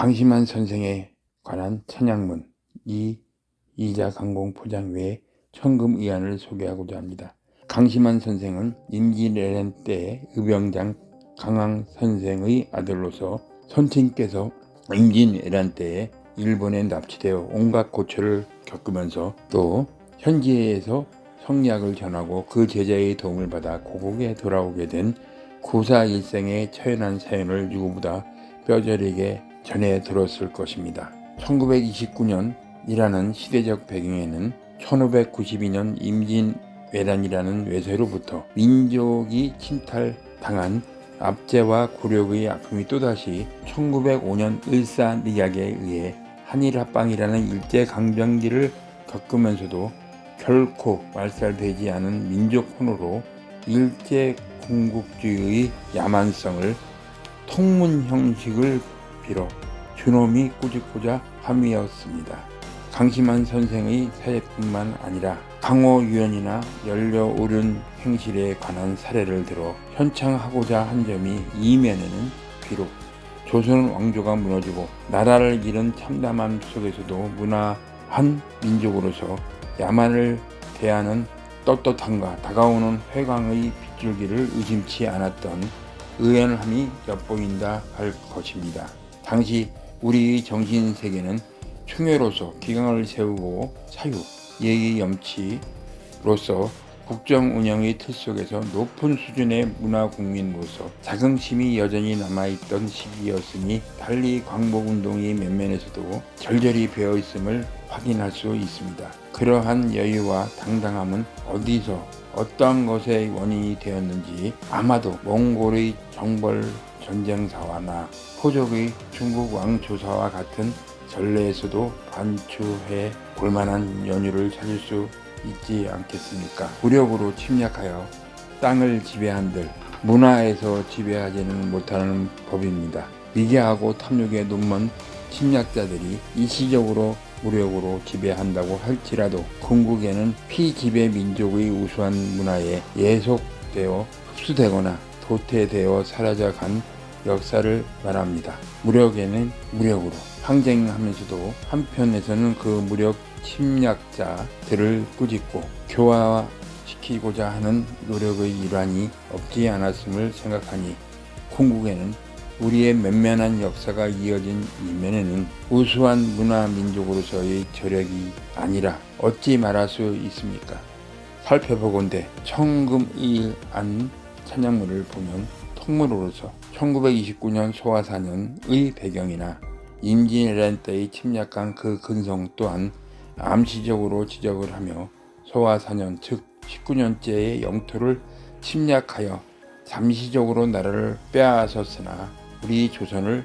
강심한 선생에 관한 찬양문 이 이자 강공 포장 외에 천금 의안을 소개하고자 합니다. 강심한 선생은 임진왜란 때 의병장 강황 선생의 아들로서 선친께서 임진왜란 때에 일본에 납치되어 온갖 고초를 겪으면서 또 현지에서 성리학을 전하고 그 제자의 도움을 받아 고국에 돌아오게 된 구사 일생의 처연한 사연을 누구보다 뼈저리게 전해 들었을 것입니다. 1929년 이라는 시대적 배경에는 1592년 임진왜란이라는 외세로부터 민족이 침탈당한 압제와 굴욕의 아픔이 또다시 1905년 을사늑약에 의해 한일합방이라는 일제강점기를 겪으면서도 결코 말살되지 않은 민족 혼으로 일제 군국주의의 야만성을 통문 형식을 빌어 준엄이 꾸짖고자 함이었습니다. 강심한 선생의 사례뿐만 아니라 강호 유연이나 연려오른 행실에 관한 사례를 들어 현창하고자 한 점이 이면에는 비록 조선 왕조가 무너지고 나라를 잃은 참담함 속에서도 문화한 민족으로서 야만을 대하는 떳떳함과 다가오는 회광의 빗줄기를 의심치 않았던 의연함이 엿보인다 할 것입니다. 당시 우리의 정신 세계는 충효로서 기강을 세우고 사유, 예의 염치로서 국정 운영의 틀 속에서 높은 수준의 문화 국민으로서 자긍심이 여전히 남아있던 시기였으니 달리 광복 운동이 면면에서도 절절히 배어 있음을 확인할 수 있습니다. 그러한 여유와 당당함은 어디서 어떠한 것의 원인이 되었는지 아마도 몽골의 정벌 전쟁사와나 포족의 중국 왕조사와 같은 전례에서도 반추해 볼만한 연유를 찾을 수 있지 않겠습니까?武력으로 침략하여 땅을 지배한들 문화에서 지배하지는 못하는 법입니다. 미개하고 탐욕에 눈먼 침략자들이 일시적으로 무력으로 지배한다고 할지라도 궁극에는 피지배 민족의 우수한 문화에 예속되어 흡수되거나 도태되어 사라져간 역사를 말합니다. 무력에는 무력으로 항쟁하면서도 한편에서는 그 무력 침략자들을 꾸짖고 교화시키고자 하는 노력의 일환이 없지 않았음을 생각하니 궁극에는 우리의 면면한 역사가 이어진 이면에는 우수한 문화 민족으로서의 저력이 아니라 어찌 말할 수 있습니까? 살펴보건대 청금일안 찬양물을 보면 통문으로서 1929년 소화사년의 배경이나 임진왜란 때의 침략한 그 근성 또한 암시적으로 지적을 하며 소화사년 즉 19년째의 영토를 침략하여 잠시적으로 나라를 빼앗았으나 우리 조선을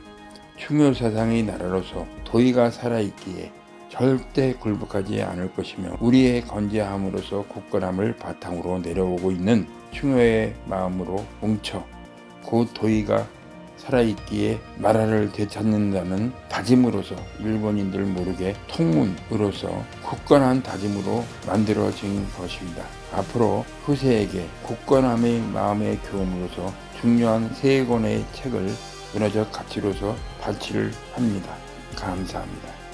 충효사상의 나라로서 도의가 살아있기에 절대 굴복하지 않을 것이며 우리의 건재함으로서 굳건함을 바탕으로 내려오고 있는 충효의 마음으로 뭉쳐 곧 도의가 살아있기에 나라를 되찾는다는 다짐으로서 일본인들 모르게 통문으로서 굳건한 다짐으로 만들어진 것입니다. 앞으로 후세에게 굳건함의 마음의 교훈으로서 중요한 세 권의 책을 문화적 가치로서 발치를 합니다. 감사합니다.